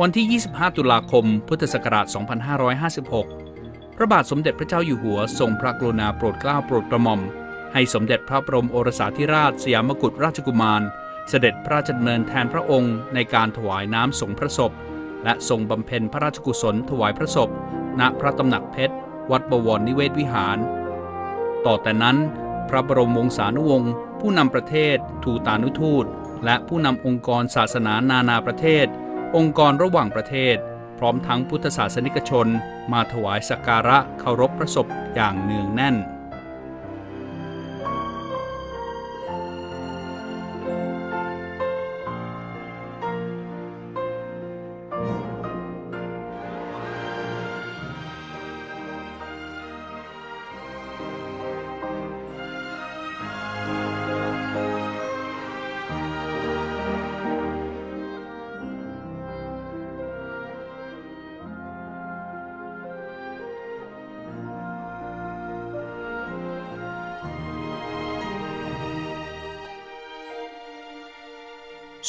วันที่ 25 ตุลาคม พุทธศักราช 2556 พระบาทสมเด็จพระเจ้าอยู่หัวทรงพระกรุณาโปรดเกล้าโปรดกระหม่อม ให้สมเด็จพระบรมโอรสาธิราชสยามกุฎราชกุมาร เสด็จพระราชดำเนินแทนพระองค์ในการถวายน้ำสงพระศพ และทรงบำเพ็ญพระราชกุศลถวายพระศพ ณพระตำหนักเพชร วัดบวรนิเวศวิหาร ต่อแต่นั้น พระบรมวงศานุวงศ์ผู้นำประเทศ ทูตานุทูต และผู้นำองค์กรศาสนานานาประเทศ องค์กรระหว่างประเทศ พร้อมทั้งพุทธศาสนิกชน มาถวายสักการะเคารพพระศพอย่างเนืองแน่น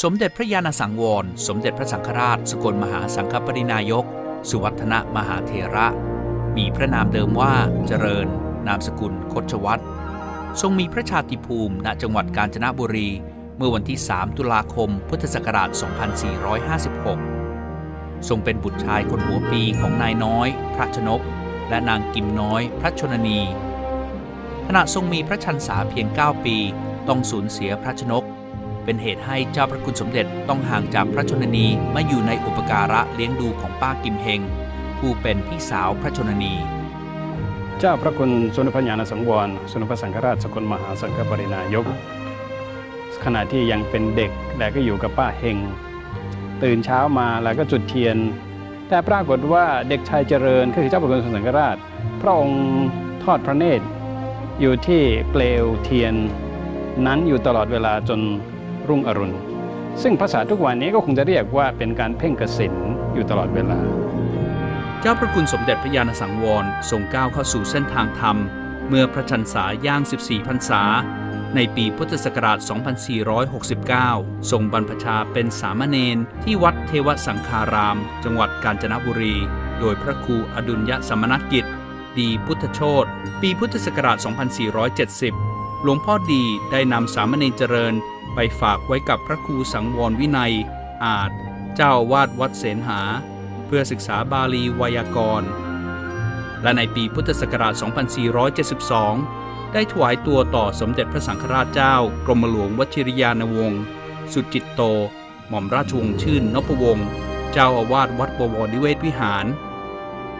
สมเด็จพระยาณสังวร สมเด็จพระสังฆราช สกลมหาสังฆปรินายก สุวัฒนมหาเถระ มีพระนามเดิมว่าเจริญ นามสกุลคชวัตรทรงมีพระชาติภูมิณจังหวัดกาญจนบุรี เมื่อวันที่ 3 ตุลาคม พุทธศักราช 2456 ทรงเป็นบุตรชายคนหัวปีของนายน้อย พระชนก และนางกิมน้อย พระชนนี ขณะทรงมีพระชันษาเพียง 9 ปี ต้องสูญเสียพระชนก เป็นเหตุให้เจ้าพระคุณสมเด็จต้องห่างจากพระชนนีมาอยู่ในอุปการะเลี้ยงดูของป้ากิมเฮง ผู้เป็นพี่สาวพระชนนี เจ้าพระคุณสมเด็จพญาณสังวรสมเด็จพระสังฆราชสกลมหาสังฆปรินายก ขณะที่ยังเป็นเด็กแต่ก็อยู่กับป้าเฮง ตื่นเช้ามาแล้วก็จุดเทียน แต่ปรากฏว่าเด็กชายเจริญก็คือเจ้าพระคุณสมเด็จสังฆราช พระองค์ทอดพระเนตรอยู่ที่เปลวเทียนนั้นอยู่ตลอดเวลาจน รุ่งอรุณ ซึ่งภาษาทุกวันนี้ก็คงจะเรียกว่าเป็นการเพ่งกสินอยู่ตลอดเวลา เจ้าพระคุณสมเด็จพระญาณสังวรทรงก้าวเข้าสู่เส้นทางธรรม เมื่อพระชันษาย่าง 14 พรรษา ในปีพุทธศักราช 2469 ทรงบรรพชาเป็นสามเณรที่วัดเทวสังคาราม จังหวัดกาญจนบุรี โดยพระครูอดุลยสมณกิจ ดีพุทธโชตปีพุทธศักราช 2470 หลวงพ่อดีได้นำสามเณรเจริญ ไปฝากไว้กับพระครูสังวรวินัย อาจ เจ้าอาวาดวัดเสนหา เพื่อศึกษาบาลีไวยากรณ์ และในปีพุทธศักราช 2472 ได้ถวายตัวต่อสมเด็จพระสังฆราชเจ้ากรมหลวงวชิรยานวงศ์สุจิตโต หม่อมราชวงศ์ชื่นนพวงศ์เจ้าอาวาสวัดบวรนิเวศวิหาร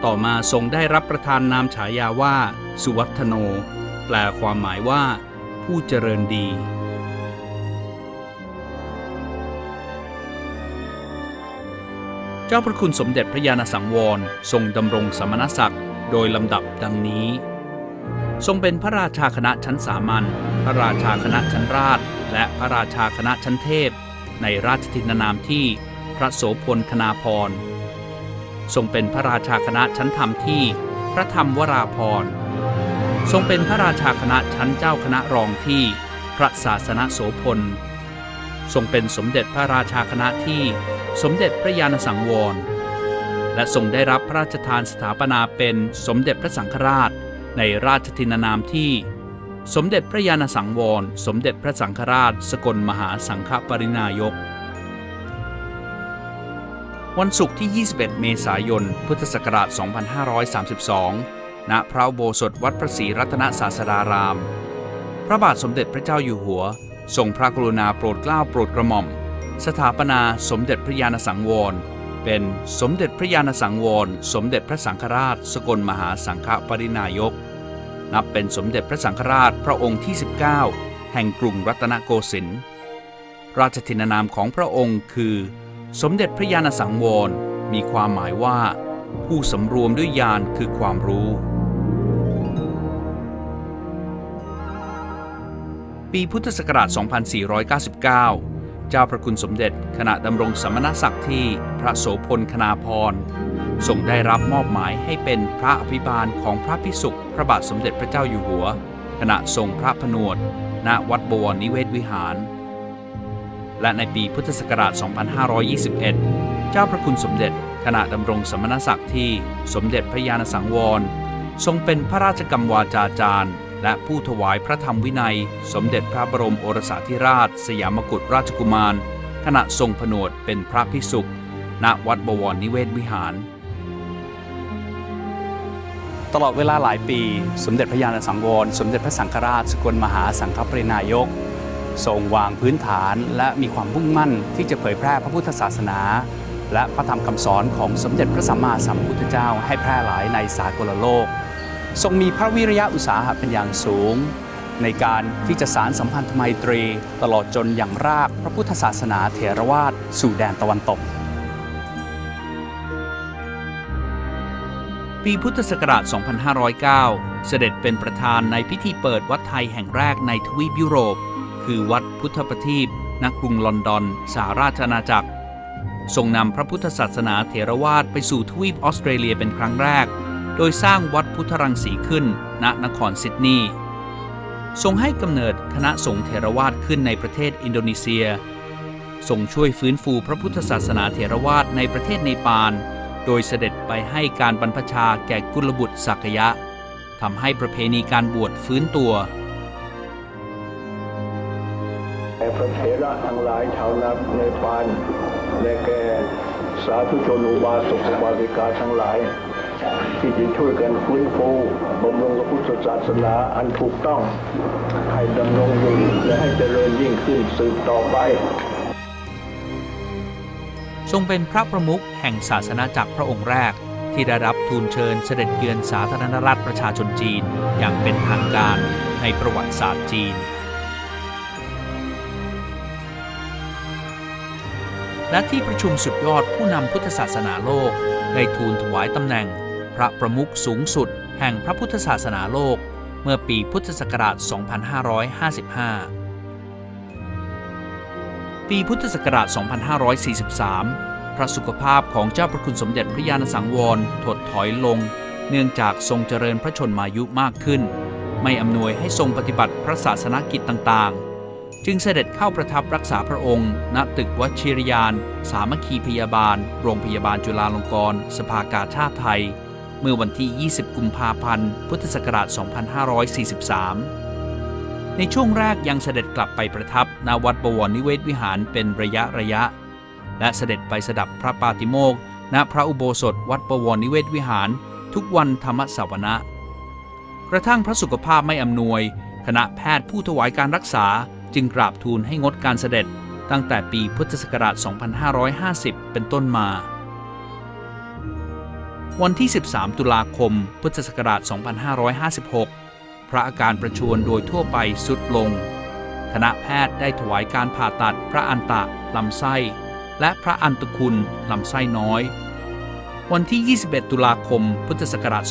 ต่อมาทรงได้รับประทานนามฉายาว่า สุวัฒโน แปลความหมายว่า ผู้เจริญดี เจ้าพระคุณสมเด็จพระญาณสังวร ทรงดำรงสมณศักดิ์โดยลำดับดังนี้ ทรงเป็นพระราชาคณะชั้นสามัญ พระราชาคณะชั้นราช และพระราชาคณะชั้นเทพ ในราชทินานามที่พระโสพลคณาพร ทรงเป็นพระราชาคณะชั้นธรรมที่พระธรรมวราพร ทรงเป็นพระราชาคณะชั้นเจ้าคณะรองที่พระศาสนโสพล ทรงเป็นสมเด็จพระราชาคณะที่สมเด็จพระยาณสังวร และทรงได้รับพระราชทานสถาปนาเป็นสมเด็จพระสังฆราชในราชทินานามที่ สมเด็จพระยาณสังวร สมเด็จพระสังฆราช สกลมหาสังฆปรินายก วันศุกร์ที่ 21 เมษายน พุทธศักราช 2532 ณ พระโบสถวัดพระศรีรัตนศาสดาราม พระบาทสมเด็จพระเจ้าอยู่หัว ทรงพระกรุณาโปรดเกล้าโปรดกระหม่อม สถาปนาสมเด็จพระยาณสังวร เป็นสมเด็จพระยาณสังวร สมเด็จพระสังฆราช สกลมหาสังฆปรินายก นับเป็นสมเด็จพระสังฆราชพระองค์ที่ 19 แห่งกรุงรัตนโกสินทร์ราชทินานามของพระองค์คือ สมเด็จพระยาณสังวรมีความหมายว่า ผู้สำรวมด้วยญาณคือความรู้ ปีพุทธศักราช 2499 เจ้าพระคุณสมเด็จขณะดำรงสมณศักดิ์ที่พระโสพลคณาพรทรงได้รับมอบหมายให้เป็นพระอภิบาลของพระพิสุขพระบาทสมเด็จพระเจ้าอยู่หัว ขณะทรงพระผนวด ณวัดบวรนิเวศวิหาร และในปีพุทธศักราช 2521 เจ้าพระคุณสมเด็จขณะดำรงสมณศักดิ์ที่สมเด็จพระญาณสังวร ทรงเป็นพระราชกรรมวาจาจารย์ และผู้ถวายพระธรรมวินัย สมเด็จพระบรมโอรสาธิราช สยามกุฎราชกุมาร ขณะทรงผนวดเป็นพระภิกษุณวัดบวรนิเวศวิหาร ตลอดเวลาหลายปี สมเด็จพระญาณสังวร สมเด็จพระสังฆราชสกลมหาสังฆปรินายก ทรงวางพื้นฐานและมีความมุ่งมั่นที่จะเผยแพร่พระพุทธศาสนา และพระธรรมคำสอนของสมเด็จพระสัมมาสัมพุทธเจ้าให้แพร่หลายในสากลโลก ทรงมีพระวิริยะอุตสาหะเป็นอย่างสูง ในการที่จะสารสัมพันธไมตรี ตลอดจนอย่างรากพระพุทธศาสนาเถรวาทสู่แดนตะวันตก ปีพุทธศักราช 2509 เสด็จเป็นประธานในพิธีเปิดวัดไทยแห่งแรกในทวีปยุโรป คือวัดพุทธประทีปณกรุงลอนดอนสหราชอาณาจักรทรงนำพระพุทธศาสนาเถรวาทไปสู่ทวีปออสเตรเลียเป็นครั้งแรก โดยสร้างวัดพุทธรังสีขึ้น ณ นครซิดนีย์ ทรงให้กำเนิดคณะสงฆ์เถรวาทขึ้นในประเทศอินโดนีเซีย ทรงช่วยฟื้นฟูพระพุทธศาสนาเถรวาทในประเทศเนปาล โดยเสด็จไปให้การบรรพชาแก่กุลบุตรสักยะ ทำให้ประเพณีการบวชฟื้นตัวแก่พระเถระทั้งหลายชาวนาในปานและแก่สาธุชนอุบาสกอุบาสิกาทั้งหลาย ที่จะช่วยกันฟื้นฟูบำรุงพระพุทธศาสนาอันถูกต้อง ให้ดำรงอยู่และให้เจริญยิ่งขึ้นสืบต่อไป ทรงเป็นพระประมุขแห่งศาสนาจักรพระองค์แรก ที่ได้รับทูลเชิญเสด็จเยือนสาธารณรัฐประชาชนจีน อย่างเป็นทางการในประวัติศาสตร์จีนและที่ประชุมสุดยอดผู้นำพุทธศาสนาโลก ได้ทูลถวายตำแหน่ง พระประมุขสูงสุด แห่งพระพุทธศาสนาโลก เมื่อปีพุทธศักราช 2555 ปีพุทธศักราช 2543 พระสุขภาพของเจ้าพระคุณสมเด็จพระญาณสังวรถดถอยลง เนื่องจากทรงเจริญพระชนมายุมากขึ้น ไม่อำนวยให้ทรงปฏิบัติพระศาสนกิจต่างๆ จึงเสด็จเข้าประทับรักษาพระองค์ ณตึกวชิรยาน สามัคคีพยาบาล โรงพยาบาลจุฬาลงกรณ์ สภากาชาติไทย เมื่อวันที่ 20 กุมภาพันธ์ พุทธศักราช 2543 ในช่วงแรกยังเสด็จกลับไปประทับณวัดบวรนิเวศวิหารเป็นระยะระยะ และเสด็จไปสดับพระปาติโมกณพระอุโบสถวัดบวรนิเวศวิหาร ทุกวันธรรมสวนะ กระทั่งพระสุขภาพไม่อำนวย คณะแพทย์ผู้ถวายการรักษาจึงกราบทูลให้งดการเสด็จตั้งแต่ปีพุทธศักราช 2550 เป็นต้นมา วันที่ 13 ตุลาคม พุทธศักราช 2556 พระอาการประชวรโดยทั่วไปสุดลง คณะแพทย์ได้ถวายการผ่าตัดพระอันตะลำไส้ และพระอันตคุณลำไส้น้อย วันที่ 21 ตุลาคม พุทธศักราช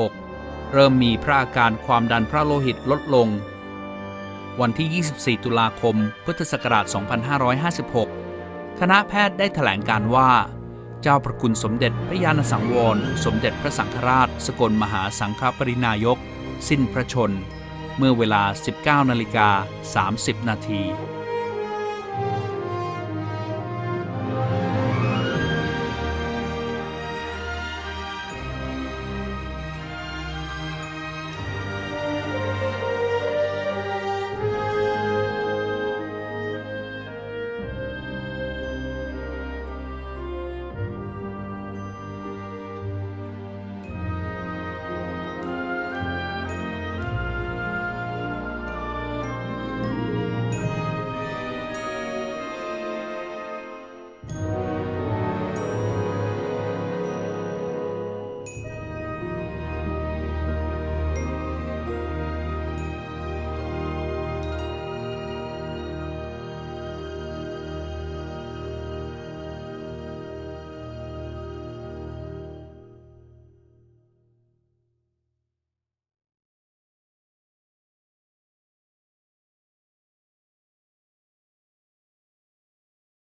2556 เริ่มมีพระอาการความดันพระโลหิตลดลง วันที่ 24 ตุลาคม พุทธศักราช 2556 คณะแพทย์ได้แถลงการว่า เจ้าพระคุณสมเด็จพระญาณสังวร สมเด็จพระสังฆราช สกลมหาสังฆปรินายก สิ้นพระชน เมื่อเวลา 19นาฬิกา30 นาที